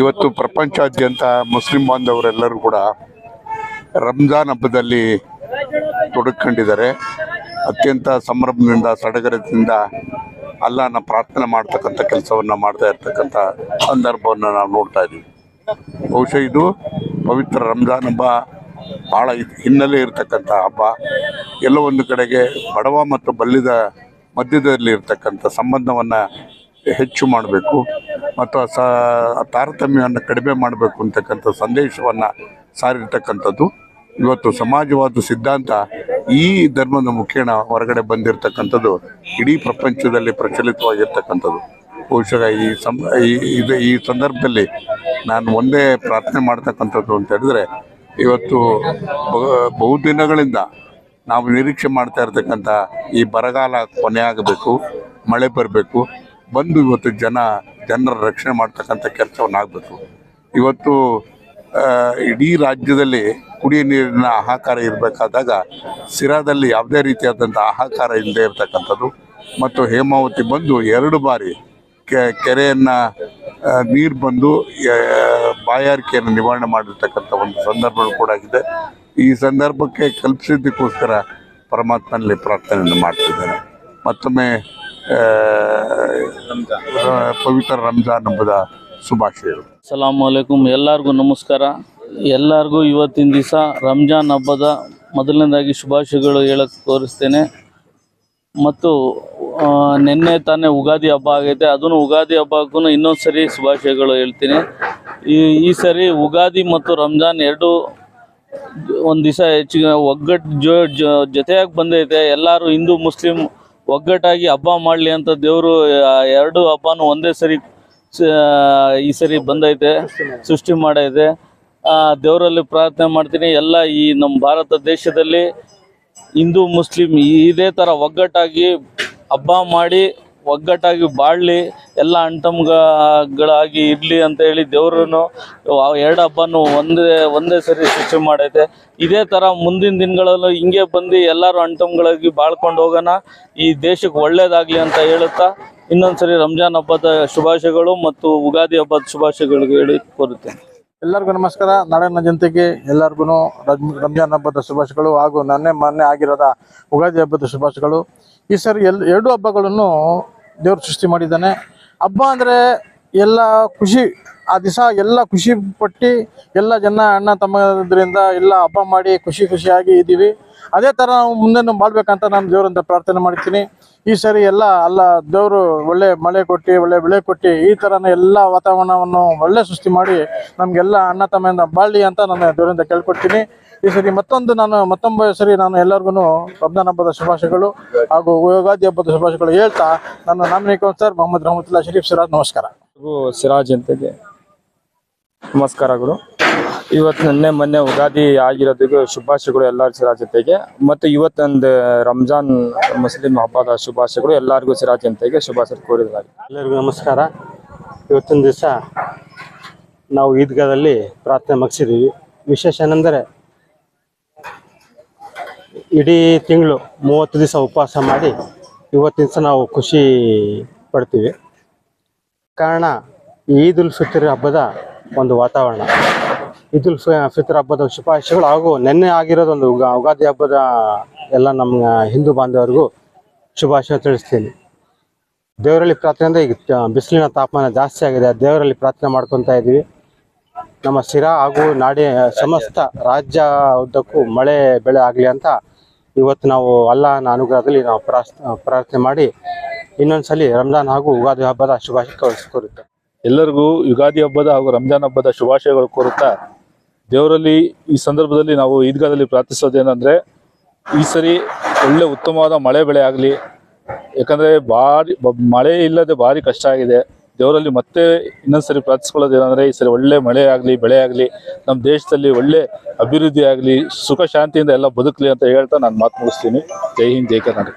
ಇವತ್ತು ಪ್ರಪಂಚಾದ್ಯಂತ ಮುಸ್ಲಿಂ ಬಾಂಧವರೆಲ್ಲರೂ ಕೂಡ ರಂಜಾನ್ ಹಬ್ಬದಲ್ಲಿ ತೊಡಕೊಂಡಿದ್ದಾರೆ. ಅತ್ಯಂತ ಸಂಭ್ರಮದಿಂದ, ಸಡಗರದಿಂದ ಅಲ್ಲನ ಪ್ರಾರ್ಥನೆ ಮಾಡ್ತಕ್ಕಂಥ ಕೆಲಸವನ್ನು ಮಾಡ್ತಾ ಇರ್ತಕ್ಕಂಥ ಸಂದರ್ಭವನ್ನು ನಾವು ನೋಡ್ತಾ ಇದ್ದೀವಿ. ಬಹುಶಃ ಇದು ಪವಿತ್ರ ರಂಜಾನ್ ಹಬ್ಬ ಭಾಳ ಹಿನ್ನೆಲೆ ಇರತಕ್ಕಂಥ ಹಬ್ಬ. ಎಲ್ಲ ಒಂದು ಕಡೆಗೆ ಬಡವ ಮತ್ತು ಬಲ್ಲಿದ ಮಧ್ಯದಲ್ಲಿ ಇರ್ತಕ್ಕಂಥ ಸಂಬಂಧವನ್ನು ಹೆಚ್ಚು ಮಾಡಬೇಕು. ಮತ್ತು ಸ ತಾರತಮ್ಯವನ್ನು ಕಡಿಮೆ ಮಾಡಬೇಕು ಅಂತಕ್ಕಂಥ ಸಂದೇಶವನ್ನು ಸಾರಿರ್ತಕ್ಕಂಥದ್ದು. ಇವತ್ತು ಸಮಾಜವಾದ ಸಿದ್ಧಾಂತ ಈ ಧರ್ಮದ ಮುಖೇಣ ಹೊರಗಡೆ ಬಂದಿರತಕ್ಕಂಥದ್ದು ಇಡೀ ಪ್ರಪಂಚದಲ್ಲಿ ಪ್ರಚಲಿತವಾಗಿರ್ತಕ್ಕಂಥದ್ದು. ಬಹುಶಃ ಈ ಸಂ ಇದು ಈ ಸಂದರ್ಭದಲ್ಲಿ ನಾನು ಒಂದೇ ಪ್ರಾರ್ಥನೆ ಮಾಡ್ತಕ್ಕಂಥದ್ದು ಅಂತ ಹೇಳಿದ್ರೆ, ಇವತ್ತು ಬಹು- ಬಹುದಿನಗಳಿಂದ ನಾವು ನಿರೀಕ್ಷೆ ಮಾಡ್ತಾ ಇರ್ತಕ್ಕಂಥ ಈ ಬರಗಾಲ ಕೊನೆ ಆಗಬೇಕು ಮಳೆ ಬರಬೇಕು. ಬಂದು ಇವತ್ತು ಜನ ಜನರ ರಕ್ಷಣೆ ಮಾಡ್ತಕ್ಕಂಥ ಕೆಲಸವನ್ನು ಆಗಬೇಕು ಇವತ್ತು ಇಡೀ ರಾಜ್ಯದಲ್ಲಿ ಕುಡಿಯ ನೀರಿನ ಆಹಾಕಾರ ಇರಬೇಕಾದಾಗ ಸಿರಾದಲ್ಲಿ ಯಾವುದೇ ರೀತಿಯಾದಂಥ ಆಹಾಕಾರ ಇಲ್ಲದೆ ಇರತಕ್ಕಂಥದ್ದು. ಮತ್ತು ಹೇಮಾವತಿ ಬಂದು ಎರಡು ಬಾರಿ ಕೆರೆಯನ್ನು ನೀರು ಬಂದು ಬಾಯಾರಿಕೆಯನ್ನು ನಿವಾರಣೆ ಮಾಡಿರ್ತಕ್ಕಂಥ ಒಂದು ಸಂದರ್ಭಗಳು ಕೂಡ ಆಗಿದೆ. ಈ ಸಂದರ್ಭಕ್ಕೆ ಕಲ್ಪಿಸಿದ್ದಕ್ಕೋಸ್ಕರ ಪರಮಾತ್ಮನಲ್ಲಿ ಪ್ರಾರ್ಥನೆಯನ್ನು ಮಾಡ್ತಿದ್ದೇನೆ. ಮತ್ತೊಮ್ಮೆ ಪವಿತ್ರ ರಂಜಾನ್ ಹಬ್ಬದ ಶುಭಾಶಯಗಳು. ಸಲಾಮ್ ಅಲೈಕುಮ್. ಎಲ್ಲರಿಗೂ ನಮಸ್ಕಾರ. ಎಲ್ಲರಿಗೂ ಇವತ್ತಿನ ದಿವಸ ರಂಜಾನ್ ಹಬ್ಬದ ಮೊದಲನೇದಾಗಿ ಶುಭಾಶಯಗಳು ಹೇಳಕ್ಕೆ ತೋರಿಸ್ತೇನೆ. ಮತ್ತು ನಿನ್ನೆ ತಾನೇ ಉಗಾದಿ ಹಬ್ಬ ಆಗೈತೆ. ಅದನ್ನು ಉಗಾದಿ ಹಬ್ಬಕ್ಕೂ ಇನ್ನೊಂದು ಸರಿ ಶುಭಾಶಯಗಳು ಹೇಳ್ತೀನಿ. ಈ ಈ ಸರಿ ಉಗಾದಿ ಮತ್ತು ರಂಜಾನ್ ಎರಡು ಒಂದು ದಿವಸ ಹೆಚ್ಚಿಗೆ ಒಗ್ಗಟ್ಟು ಜೊತೆಯಾಗಿ ಬಂದೈತೆ. ಎಲ್ಲರೂ ಹಿಂದೂ, ಮುಸ್ಲಿಂ ಒಗ್ಗಟ್ಟಾಗಿ ಹಬ್ಬ ಮಾಡಲಿ ಅಂತ ದೇವರು ಎರಡು ಹಬ್ಬನೂ ಒಂದೇ ಸರಿ ಈ ಸರಿ ಬಂದೈತೆ, ಸೃಷ್ಟಿ ಮಾಡೈತೆ. ದೇವರಲ್ಲಿ ಪ್ರಾರ್ಥನೆ ಮಾಡ್ತೀನಿ. ಎಲ್ಲ ಈ ನಮ್ಮ ಭಾರತ ದೇಶದಲ್ಲಿ ಹಿಂದೂ, ಮುಸ್ಲಿಂ ಇದೇ ಥರ ಒಗ್ಗಟ್ಟಾಗಿ ಹಬ್ಬ ಮಾಡಿ ಒಗ್ಗಟ್ಟಾಗಿ ಬಾಳಲಿ ಎಲ್ಲ ಅಂಟಮ್ಗಳಾಗಿ ಇರಲಿ ಅಂತ ಹೇಳಿ ದೇವ್ರನ್ನು ಎರಡು ಹಬ್ಬನೂ ಒಂದೇ ಒಂದೇ ಸರಿ ಸೃಷ್ಟಿ ಮಾಡೈತೆ. ಇದೇ ಥರ ಮುಂದಿನ ದಿನಗಳಲ್ಲೂ ಹಿಂಗೆ ಬಂದು ಎಲ್ಲರೂ ಅಂಟಮ್ಗಳಾಗಿ ಬಾಳ್ಕೊಂಡು ಹೋಗೋಣ. ಈ ದೇಶಕ್ಕೆ ಒಳ್ಳೇದಾಗಲಿ ಅಂತ ಹೇಳುತ್ತಾ ಇನ್ನೊಂದು ಸರಿ ರಂಜಾನ್ ಹಬ್ಬದ ಶುಭಾಶಯಗಳು ಮತ್ತು ಉಗಾದಿ ಹಬ್ಬದ ಶುಭಾಶಯಗಳು ಹೇಳಿ ಕೋರುತ್ತೇನೆ. ಎಲ್ಲರಿಗೂ ನಮಸ್ಕಾರ. ನಾಡಿನ ಜನತೆಗೆ ಎಲ್ಲರಿಗೂ ರಂಜಾನ್ ಹಬ್ಬದ ಶುಭಾಶಯಗಳು ಹಾಗೂ ನನ್ನೆ ಮೊನ್ನೆ ಆಗಿರೋದ ಉಗಾದಿ ಹಬ್ಬದ ಶುಭಾಶಯಗಳು. ಈ ಸರಿ ಎಲ್, ಎರಡು ಹಬ್ಬಗಳನ್ನು ದೇವರು ಸೃಷ್ಟಿ ಮಾಡಿದ್ದಾನೆ. ಹಬ್ಬ ಅಂದರೆ ಎಲ್ಲ ಖುಷಿ, ಆ ದಿವಸ ಎಲ್ಲ ಖುಷಿ ಪಟ್ಟು ಎಲ್ಲ ಜನ ಅಣ್ಣ ತಮ್ಮದ್ರಿಂದ ಎಲ್ಲ ಹಬ್ಬ ಮಾಡಿ ಖುಷಿ ಖುಷಿಯಾಗಿ ಇದ್ದೀವಿ. ಅದೇ ಥರ ನಾವು ಮುಂದೆ ಮಾಡ್ಬೇಕಂತ ನಾನು ದೇವರಂತ ಪ್ರಾರ್ಥನೆ ಮಾಡ್ತೀನಿ. ಈ ಸರಿ ಎಲ್ಲ, ಅಲ್ಲ, ದೇವರು ಒಳ್ಳೆ ಮಳೆ ಕೊಟ್ಟು, ಒಳ್ಳೆ ಬೆಳೆ ಕೊಟ್ಟು ಈ ಥರನೇ ಎಲ್ಲ ವಾತಾವರಣವನ್ನು ಒಳ್ಳೆ ಸೃಷ್ಟಿ ಮಾಡಿ ನಮಗೆಲ್ಲ ಅಣ್ಣ ತಮ್ಮಿಂದ ಬಾಳಲಿ ಅಂತ ನಾನು ದೇವರಿಂದ ಕೇಳ್ಕೊಡ್ತೀನಿ. ಈ ಸರಿ ಮತ್ತೊಂದು ನಾನು ಮತ್ತೊಂಬ ಸರಿ ನಾನು ಎಲ್ಲರಿಗೂ ರಂಜಾನ್ ಹಬ್ಬದ ಶುಭಾಶಯಗಳು ಹಾಗೂ ಯುಗಾದಿ ಹಬ್ಬದ ಶುಭಾಶಯಗಳು ಹೇಳ್ತಾ ನನ್ನ ನಾಮಿನಿ ಕೌನ್ಸರ್ ಮೊಹಮ್ಮದ್ ರಹಮತುಲ್ಲಾ ಶರೀಫ್ ಸರ್, ನಮಸ್ಕಾರ. ಸಿರಾಜ್ ಅಂತೆಗೆ ನಮಸ್ಕಾರಗಳು ಇವತ್ತು ನಿನ್ನೆ ಮೊನ್ನೆ ಉಗಾದಿ ಆಗಿರೋದಕ್ಕೆ ಶುಭಾಶಯಗಳು ಎಲ್ಲರಿಗೂ ಸಿರಾಜ್ ಜೊತೆಗೆ. ಮತ್ತು ಇವತ್ತೊಂದು ರಂಜಾನ್ ಮುಸ್ಲಿಂ ಹಬ್ಬದ ಶುಭಾಶಯಗಳು ಎಲ್ಲರಿಗೂ ಸಿರಾಜ್ ಅಂತೆಗೆ ಶುಭಾಶಯ ಕೋರಿದ್ದಾರೆ. ಎಲ್ಲರಿಗೂ ನಮಸ್ಕಾರ. ಇವತ್ತಿನ ದಿವಸ ನಾವು ಈದ್ಗಾದಲ್ಲಿ ಪ್ರಾರ್ಥನೆ ಮುಗಿಸಿದ್ದೀವಿ. ವಿಶೇಷ ಏನೆಂದರೆ, ಇಡೀ ತಿಂಗಳು ಮೂವತ್ತು ದಿವಸ ಉಪವಾಸ ಮಾಡಿ ಇವತ್ತಿನ ದಿವಸ ನಾವು ಖುಷಿ ಪಡ್ತೀವಿ. ಕಾರಣ ಈದ್ ಉಲ್ ಫಿತ್ರ್ ಹಬ್ಬದ ಒಂದು ವಾತಾವರಣ. ಈದ್ ಉಲ್ ಫಿತ್ರ್ ಹಬ್ಬದ ಶುಭಾಶಯಗಳು ಹಾಗೂ ನಿನ್ನೆ ಆಗಿರೋದೊಂದು ಉಗಾ, ಉಗಾದಿ ಹಬ್ಬದ ಎಲ್ಲ ನಮ್ಮ ಹಿಂದೂ ಬಾಂಧವರಿಗೂ ಶುಭಾಶಯ ತಿಳಿಸ್ತೀನಿ. ದೇವರಲ್ಲಿ ಪ್ರಾರ್ಥನೆಯಿಂದ ಈಗ ಬಿಸಿಲಿನ ತಾಪಮಾನ ಜಾಸ್ತಿ ಆಗಿದೆ. ದೇವರಲ್ಲಿ ಪ್ರಾರ್ಥನೆ ಮಾಡ್ಕೊತಾ ಇದ್ದೀವಿ ನಮ್ಮ ಸಿರಾ ಹಾಗೂ ನಾಡಿ, ಸಮಸ್ತ ರಾಜ್ಯ ಉದ್ದಕ್ಕೂ ಮಳೆ, ಬೆಳೆ ಆಗಲಿ ಅಂತ ಇವತ್ತು ನಾವು ಅಲ್ಲಾಹನ ಅನುಗ್ರಹದಲ್ಲಿ ನಾವು ಪ್ರಾರ್ಥನೆ ಮಾಡಿ ಇನ್ನೊಂದ್ಸಲಿ ರಂಜಾನ್ ಹಾಗೂ ಯುಗಾದಿ ಹಬ್ಬದ ಶುಭಾಶಯ ಕೋರುತ್ತೆ. ಎಲ್ಲರಿಗೂ ಯುಗಾದಿ ಹಬ್ಬದ ಹಾಗೂ ರಂಜಾನ್ ಹಬ್ಬದ ಶುಭಾಶಯಗಳು ಕೋರುತ್ತಾ. ದೇವರಲ್ಲಿ ಈ ಸಂದರ್ಭದಲ್ಲಿ ನಾವು ಈದ್ಗಾದಲ್ಲಿ ಪ್ರಾರ್ಥಿಸೋದೇನಂದ್ರೆ, ಈ ಸರಿ ಒಳ್ಳೆ ಉತ್ತಮವಾದ ಮಳೆ ಬೆಳೆ ಆಗಲಿ, ಯಾಕಂದ್ರೆ ಭಾರಿ ಮಳೆ ಇಲ್ಲದೆ ಭಾರಿ ಕಷ್ಟ ಆಗಿದೆ. ದೇವರಲ್ಲಿ ಮತ್ತೆ ಇನ್ನೊಂದ್ಸರಿ ಪ್ರಾರ್ಥಿಸ್ಕೊಳ್ಳೋದೇನಂದ್ರೆ, ಈ ಸರಿ ಒಳ್ಳೆ ಮಳೆ ಆಗಲಿ, ಬೆಳೆ ಆಗಲಿ, ನಮ್ಮ ದೇಶದಲ್ಲಿ ಒಳ್ಳೆ ಅಭಿವೃದ್ಧಿ ಆಗಲಿ, ಸುಖ ಶಾಂತಿಯಿಂದ ಎಲ್ಲ ಬದುಕಲಿ ಅಂತ ಹೇಳ್ತಾ ನಾನು ಮಾತು ಮುಗಿಸ್ತೀನಿ. ಜೈ ಹಿಂದ್, ಜೈ ಕರ್ನಾಟಕ.